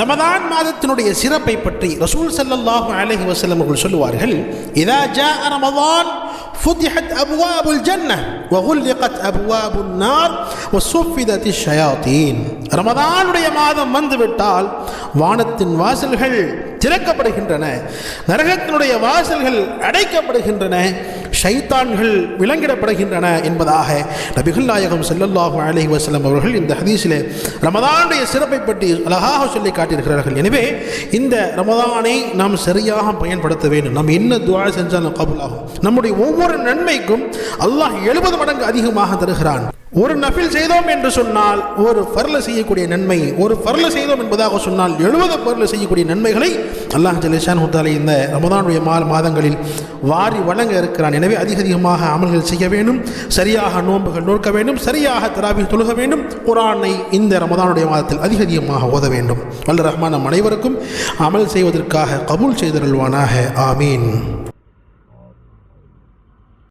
ரமதான் மாதத்தினுடைய சிறப்பை பற்றி ரசூல் ஸல்லல்லாஹு அலைஹி வஸல்லம் அவர்கள் சொல்லுவார்கள் இதா ஜாஅ ரமதான் فتحت أبواب الجنة وغلقت أبواب النار وصفدت الشياطين ரமதானுடைய மாதம் வந்துவிட்டால் வானத்தின் வாசல்கள் திறக்கப்படுகின்றன நரகத்தினுடைய வாசல்கள் அடைக்கப்படுகின்றன ஷைத்தான்கள் விலங்கிடப்படுகின்றன என்பதாக நபிகள் நாயகம் செல்லல்லாஹு அலஹி வசலம் அவர்கள் இந்த ஹதீஸில் ரமதானுடைய சிறப்பை பற்றி அழகாக சொல்லி காட்டியிருக்கிறார்கள். எனவே இந்த ரமதானை நாம் சரியாக பயன்படுத்த வேண்டும். நாம் என்ன துவா செஞ்சாலும் கபுலாகும் நம்முடைய ஒவ்வொரு நன்மைக்கும் அல்லாஹ் எழுபது மடங்கு அதிகமாக தருகிறான். ஒரு நஃபில் செய்தோம் என்று சொன்னால் ஒரு ஃபர்ல செய்யக்கூடிய நன்மை ஒரு ஃபர்ல செய்தோம் என்பதாக சொன்னால் எழுபது பரல செய்யக்கூடிய நன்மைகளை அல்லாஹ் ஜலிஷான் ஹுத்தாலை இந்த ரமதானுடைய மாதங்களில் வாரி வழங்க இருக்கிறான். எனவே அதிக அதிகமாக அமல்கள் செய்ய வேண்டும். சரியாக நோன்புகள் நோக்க வேண்டும். சரியாக தராபி தொழுக வேண்டும். குரானை இந்த ரமதானுடைய மாதத்தில் அதிக அதிகமாக ஓத வேண்டும். வல்ல ரஹ்மான் நம் அனைவருக்கும் அமல் செய்வதற்காக கபூல் செய்தருள்வானாக. ஆமீன்.